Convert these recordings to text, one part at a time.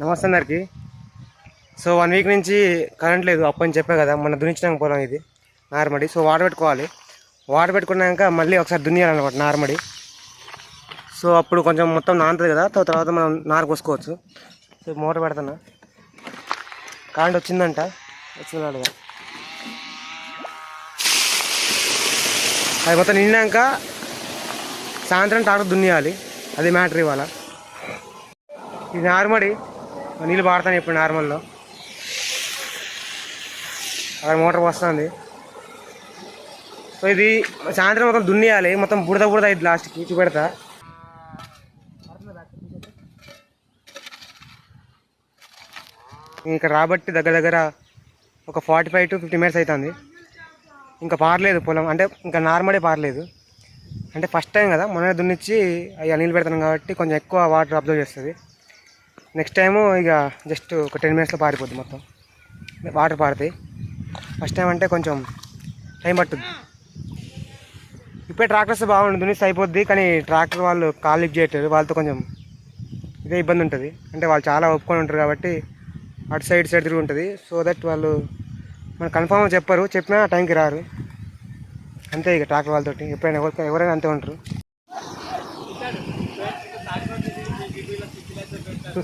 నమస్తే అందరికి. So one week నుంచి కరెంట్ లేదు అప్పని చెప్పా కదా మన దున్నించినాక పొలం ఇది నార్మడి. సో వాటర్ పెట్టుకోవాలి. వాటర్ పెట్టుకున్నాక మళ్ళీ ఒకసారి దున్నియాలన్నమాట నార్మడి. సో అప్పుడు కొంచెం మొత్తం నానుతుంది కదా తర్వాత మనం నారు కోసుకోవచ్చు. సో మోటార్ పెడతాను? కరెంట్ వచ్చిందంట వచ్చిందంట అది మొత్తం నిండాక సాయంత్రం ట్రాక్టర్ దున్నియాలి అది మ్యాటర్ ఇవాళ. ఇది నార్మడి. నీళ్ళు పాడతాను ఇప్పుడు నార్మల్లో. అక్కడ మోటార్ వస్తుంది. సో ఇది సాయంత్రం మొత్తం దున్నియాలి. మొత్తం బుడద బుడద అయింది లాస్ట్కి చూపెడతా. ఇంకా రాబట్టి దగ్గర దగ్గర ఒక forty five to fifty minutes అవుతుంది ఇంకా పారలేదు పొలం. అంటే ఇంకా నార్మడే పారలేదు. అంటే ఫస్ట్ టైం కదా మొన్న దున్నిచ్చి అయ్యా నీళ్ళు పెడతాను కాబట్టి కొంచెం ఎక్కువ వాటర్ అబ్జర్వ్ చేస్తుంది. నెక్స్ట్ టైము ఇక జస్ట్ ఒక టెన్ మినిట్స్లో పారిపోద్ది మొత్తం. వాటర్ పారుతాయి ఫస్ట్ టైం అంటే కొంచెం టైం పట్టుద్ది. ఇప్పుడే ట్రాక్టర్స్ బాగుంటుంది దున్నిస్తే అయిపోద్ది. కానీ ట్రాక్టర్ వాళ్ళు కాల్ లిఫ్ట్ చేయట్లేదు. వాళ్ళతో కొంచెం ఇదే ఇబ్బంది ఉంటుంది. అంటే వాళ్ళు చాలా ఒప్పుకొని ఉంటారు కాబట్టి అటు సైడ్ సైడ్ తిరిగి ఉంటుంది. సో దట్ వాళ్ళు మనకు కన్ఫామ్గా చెప్పరు. చెప్పినా ఆ టైంకి రారు. అంతే ఇక ట్రాక్టర్ వాళ్ళతోటి. ఎప్పుడైనా ఎవరికి ఎవరైనా అంతే ఉంటారు. సో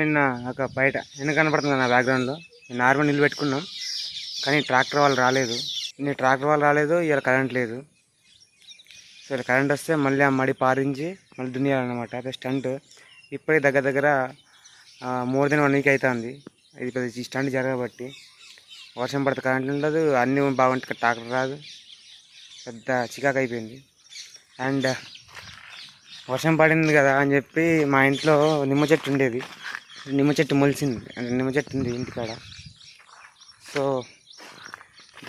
నిన్న ఒక బయట నిన్న కనపడుతుంది నా బ్యాక్గ్రౌండ్లో నార్మల్ నీళ్ళు పెట్టుకున్నాం. కానీ ట్రాక్టర్ వాళ్ళు రాలేదు. నేను ట్రాక్టర్ వాళ్ళు రాలేదు ఇవాళ కరెంట్ లేదు. సో ఇలా కరెంట్ వస్తే మళ్ళీ ఆ మడి పారించి మళ్ళీ దున్నియాలన్నమాట. అదే స్టంట్ ఇప్పుడే దగ్గర దగ్గర మోర్ దెన్ వన్ వీక్ అవుతుంది ఇది పెద్ద ఈ స్టంట్ జరగబట్టి. వర్షం పడితే కరెంట్ ఉండదు అన్నీ బాగుంటే ట్రాక్టర్ రాదు. పెద్ద చికాకు అయిపోయింది. అండ్ వర్షం పడింది కదా అని చెప్పి మా ఇంట్లో నిమ్మ చెట్టు ఉండేది. నిమ్మ చెట్టు మొలిసింది. అంటే నిమ్మ చెట్టు ఉంది ఇంటికాడ. సో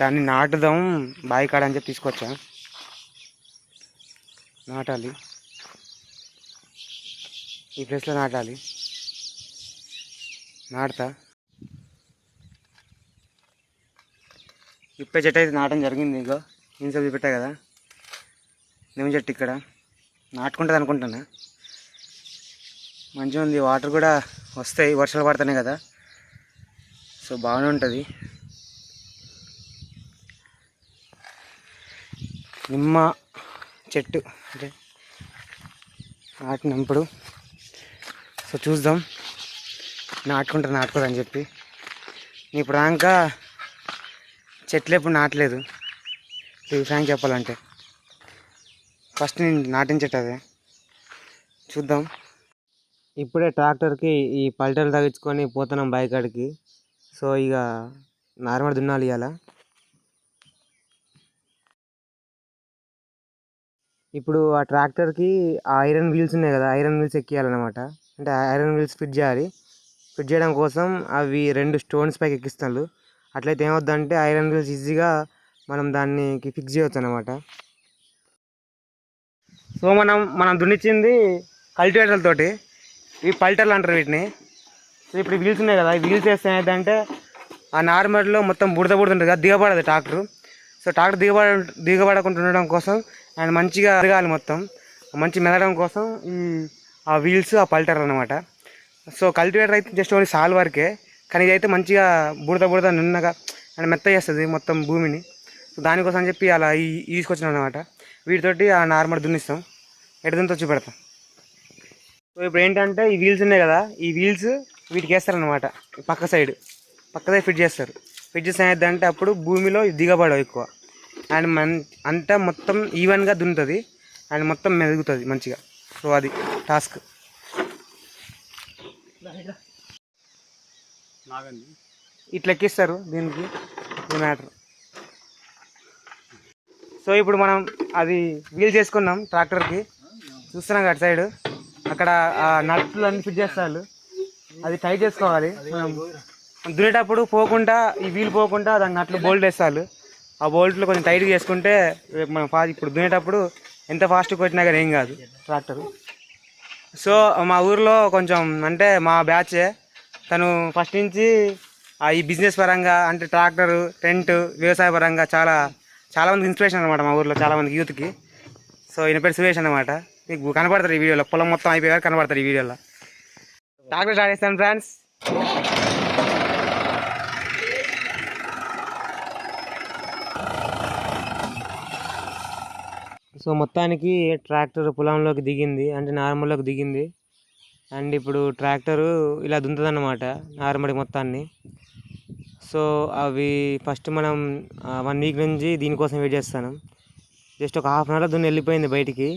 దాన్ని నాటుదాం బావి కాడ అని చెప్పి తీసుకొచ్చా. నాటాలి. ఈ ప్లేస్లో నాటాలి. నాటుతా. ఇప్పే చెట్టు అయితే నాటడం జరిగింది ఇగో. ఇన్సెప్ చూపెట్టా కదా. నిమ్మ చెట్టు ఇక్కడ. నాటుకుంటుంది అనుకుంటున్నా. మంచిగా ఉంది. వాటర్ కూడా వస్తాయి. వర్షాలు పడుతున్నాయి కదా. సో బాగానే ఉంటుంది. నిమ్మ చెట్టు. అంటే నాటినప్పుడు సో చూద్దాం. నాటుకుంటారు నాటుకోదని చెప్పి. ఇప్పుడు దాకా చెట్లు ఎప్పుడు నాటలేదు. ఈ ఫ్రాంక్ చెప్పాలంటే. ఫస్ట్ నేను నాటిన అదే. చూద్దాం. ఇప్పుడే ట్రాక్టర్కి ఈ పల్టలు తగ్గించుకొని పోతున్నాం బైక్ కాడికి. సో ఇక నార్మల్ దున్నాలి ఇవాళ ఇప్పుడు ఆ ట్రాక్టర్కి ఐరన్ వీల్స్ ఉన్నాయి కదా ఐరన్ వీల్స్ ఎక్కియాలన్నమాట. అంటే ఐరన్ వీల్స్ ఫిట్ చేయాలి. ఫిట్ చేయడం కోసం అవి రెండు స్టోన్స్ పైకి ఎక్కిస్తారు అట్లయితే ఏమవుద్దంటే ఐరన్ రూల్స్ ఈజీగా మనం దానికి ఫిక్స్ చేయవచ్చు అనమాట సో మనం మనం దున్నిచ్చింది కల్టివేటర్లతోటి ఇవి పల్టర్లు అంటారు వీటిని. సో ఇప్పుడు వీల్స్ ఉన్నాయి కదా ఈ వీల్స్ వేస్తే ఏంటంటే ఆ నార్మల్లో మొత్తం బుడద బుడద ఉంటుంది కదా దిగబడదు ట్రాక్టర్. సో ట్రాక్టర్ దిగబడ దిగబడకుండా ఉండడం కోసం అండ్ మంచిగా అరగాలి మొత్తం. మంచి మెదడం కోసం ఈ ఆ వీల్స్ ఆ పల్టర్ అనమాట సో కల్టివేటర్ అయితే జస్ట్ ఓన్లీ సాల్ వరకే. కానీ ఇదైతే మంచిగా బుడద బుడద నిన్నగా అండ్ మెత్త చేస్తుంది మొత్తం భూమిని. సో దానికోసం అని చెప్పి అలా ఈ అనమాట వీటితోటి ఆ నార్మల్ దున్నిస్తాం. ఎటు వచ్చి పెడతాం. సో ఇప్పుడు ఏంటంటే ఈ వీల్స్ ఉన్నాయి కదా ఈ వీల్స్ వీటికి వేస్తారనమాట పక్క సైడ్ పక్క సైడ్ ఫిట్ చేస్తారు. ఫిట్ చేస్తే అంటే అప్పుడు భూమిలో దిగబడవు ఎక్కువ. అండ్ మన్ అంతా మొత్తం ఈవెన్గా దున్నుతుంది. అండ్ మొత్తం మెదుగుతుంది మంచిగా. సో అది టాస్క్ ఇట్లా ఎక్కిస్తారు దీనికి ఈ మ్యాటర్. సో ఇప్పుడు మనం అది వీల్ చేసుకున్నాం ట్రాక్టర్కి. చూస్తున్నాం అటు సైడ్. అక్కడ ఆ నట్లు అన్ని ఫిట్ చేస్తారు. అది టైట్ చేసుకోవాలి. మనం దున్నేటప్పుడు పోకుండా ఈ వీల్ పోకుండా దాని నట్లు బోల్ట్ వేస్తారు. ఆ బోల్ట్లు కొంచెం టైట్గా చేసుకుంటే రేపు మనం ఫాస్ట్ ఇప్పుడు దున్నేటప్పుడు ఎంత ఫాస్ట్గా కొట్టినా కానీ ఏం కాదు ట్రాక్టర్. సో మా ఊర్లో కొంచెం అంటే మా బ్యాచే తను ఫస్ట్ నుంచి ఆ, ఈ బిజినెస్ పరంగా అంటే ట్రాక్టర్ టెంట్ వ్యవసాయ పరంగా చాలా చాలామందికి ఇన్స్పిరేషన్ అనమాట మా ఊర్లో చాలామంది యూత్కి సో ఈయన పేరు సురేష్ అనమాట మీకు కనబడతారు ఈ వీడియోలో పొలం మొత్తం అయిపోయారు కనబడతారు ఈ వీడియోలో. ట్రాక్టర్ స్టార్ట్ చేస్తాను ఫ్రెండ్స్ సో మొత్తానికి ట్రాక్టర్ పొలంలోకి దిగింది అంటే నార్మల్లోకి దిగింది. అండ్ ఇప్పుడు ట్రాక్టరు ఇలా దుంతుంది అన్నమాట మొత్తాన్ని. సో అవి ఫస్ట్ మనం వన్ వీక్ నుంచి దీనికోసం వెయిట్ చేస్తాను జస్ట్ ఒక హాఫ్ అన్ అవర్లో దున్ని వెళ్ళిపోయింది బయటికి.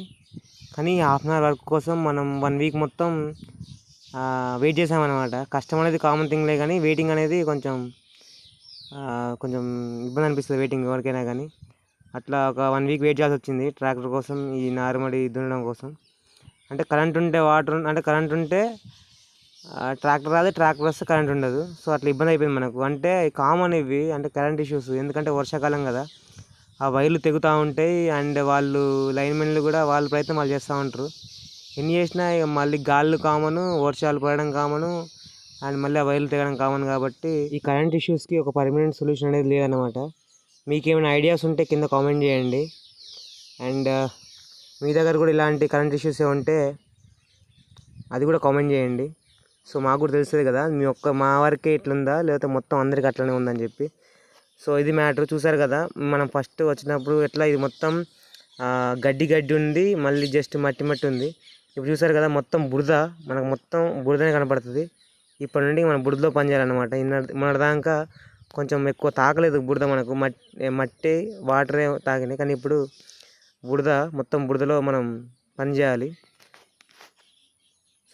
కానీ హాఫ్ అన్ అవర్ వర్క్ కోసం మనం వన్ వీక్ మొత్తం వెయిట్ చేసామన్నమాట. కష్టం అనేది కామన్ థింగ్లే కానీ వెయిటింగ్ అనేది కొంచెం కొంచెం ఇబ్బంది అనిపిస్తుంది వెయిటింగ్ ఎవరికైనా కానీ. అట్లా ఒక వన్ వీక్ వెయిట్ చేయాల్సి వచ్చింది ట్రాక్టర్ కోసం ఈ నారుమడి దున్నడం కోసం. అంటే కరెంట్ ఉంటే వాటర్ అంటే కరెంట్ ఉంటే ట్రాక్టర్ రాదు ట్రాక్టర్ వస్తే కరెంట్ ఉండదు. సో అట్లా ఇబ్బంది అయిపోయింది మనకు. అంటే కామన్ ఇవి అంటే కరెంట్ ఇష్యూస్ ఎందుకంటే వర్షాకాలం కదా. ఆ వైర్లు తెగుతూ ఉంటాయి అండ్ వాళ్ళు లైన్మెన్లు కూడా వాళ్ళ ప్రయత్నం వాళ్ళు చేస్తూ ఉంటారు. ఎన్ని చేసినా ఇక మళ్ళీ గాళ్ళు కామను వర్షాలు పడడం కామను అండ్ మళ్ళీ ఆ వైర్లు తెగడం కామన్ కాబట్టి ఈ కరెంట్ ఇష్యూస్కి ఒక పర్మనెంట్ సొల్యూషన్ అనేది లేదన్నమాట. మీకు ఏమైనా ఐడియాస్ ఉంటే కింద కామెంట్ చేయండి. అండ్ మీ దగ్గర కూడా ఇలాంటి కరెంట్ ఇష్యూస్ ఉంటే అది కూడా కామెంట్ చేయండి. సో మాకు కూడా తెలుస్తుంది కదా మీ ఒక్క మా వరకే ఇట్లుందా లేకపోతే మొత్తం అందరికి అట్లనే ఉందని చెప్పి. సో ఇది మ్యాటర్ చూసారు కదా మనం ఫస్ట్ వచ్చినప్పుడు ఎట్లా ఇది మొత్తం గడ్డి గడ్డి ఉంది మళ్ళీ జస్ట్ మట్టి మట్టి ఉంది. ఇప్పుడు చూసారు కదా మొత్తం బురద మనకు మొత్తం బురదనే కనపడుతుంది. ఇప్పటి నుండి మనం బురదలో పని చేయాలన్నమాట. మన దాకా కొంచెం ఎక్కువ తాకలేదు బురద మనకు. మట్టి మట్టి వాటరే తాకినాయి. కానీ ఇప్పుడు బురద మొత్తం బురదలో మనం పని చేయాలి.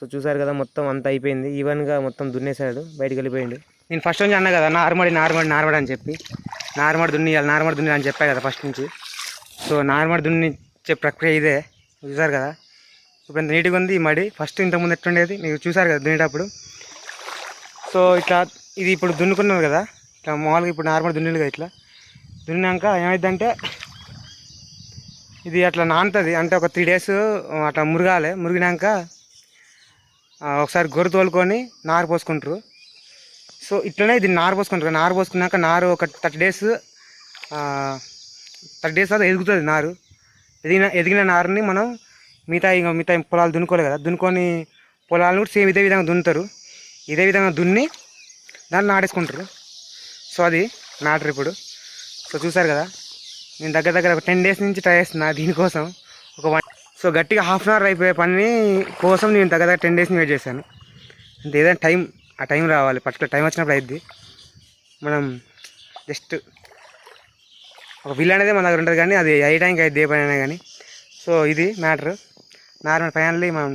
సో చూసారు కదా మొత్తం అంతా అయిపోయింది. ఈవెన్గా మొత్తం దున్నేశాడు బయటికి వెళ్ళిపోయిండు. నేను ఫస్ట్ నుంచి అన్నా కదా నార్మడి నార్మడి నార్మడి అని చెప్పి. నార్మడి దున్నియాలి నార్మడి దున్ని అని చెప్పా కదా ఫస్ట్ నుంచి. సో నార్మడి దున్నిచ్చే ప్రక్రియ ఇదే. చూసారు కదా? ఇప్పుడు ఎంత నీట్గా ఉంది ఈ మడి. ఫస్ట్ ఇంతకుముందు ఎట్లుండేది? మీరు చూసారు కదా దున్నేటప్పుడు. సో ఇట్లా ఇది ఇప్పుడు దున్నుకున్నారు కదా. ఇట్లా మామూలుగా ఇప్పుడు నార్మల్ దున్నిలు కదా ఇట్లా. దున్నాక ఏమైందంటే ఇది అట్లా నానుతుంది అంటే ఒక త్రీ డేస్ అట్లా మురగాలి. మురిగినాక ఒకసారి గొర్రె తోలుకొని నారు పోసుకుంటారు. సో ఇట్లనే ఇది నారు పోసుకుంటారు. నారు పోసుకున్నాక నారు ఒక థర్టీ డేస్ థర్టీ డేస్ తర్వాత ఎదుగుతుంది నారు. ఎదిగిన ఎదిగిన నారుని మనం మిగతా ఇంకా మిగతా పొలాలు దున్నుకోలేదు కదా. దున్నుకొని పొలాలను కూడా సేమ్ ఇదే విధంగా దున్నుతారు. ఇదే విధంగా దున్ని దాన్ని నాటేసుకుంటారు. సో అది మ్యాటర్ ఇప్పుడు. సో చూసారు కదా? నేను దగ్గర దగ్గర ఒక టెన్ డేస్ నుంచి ట్రై చేస్తున్నా దీనికోసం. ఒక వన్ సో గట్టిగా హాఫ్ అన్ అవర్ అయిపోయే పని కోసం నేను దగ్గర దగ్గర టెన్ డేస్ వెయిట్ చేశాను. అంటే ఏదైనా టైం ఆ టైం రావాలి. పర్టికులర్ టైం వచ్చినప్పుడు అయింది మనం జస్ట్ ఒక బిల్ అనేది మన దగ్గర ఉంటుంది కానీ అది ఏ టైంకి అయితే ఏ పని అయినా కానీ. సో ఇది మ్యాటర్ నార్మల్ ఫైనల్లీ మనం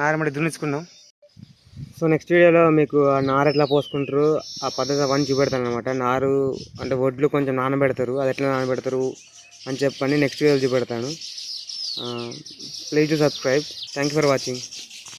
నార్మల్ దున్నించుకున్నాం. సో నెక్స్ట్ వీడియోలో మీకు ఆ నారు ఎట్లా పోసుకుంటారు ఆ పద్ధతి అవన్నీ చూపెడతాను అనమాట నారు అంటే వడ్లు కొంచెం నానబెడతారు అది ఎట్లా నానబెడతారు అని చెప్పని నెక్స్ట్ వీడియోలో చూపెడతాను. Please to subscribe thank you for watching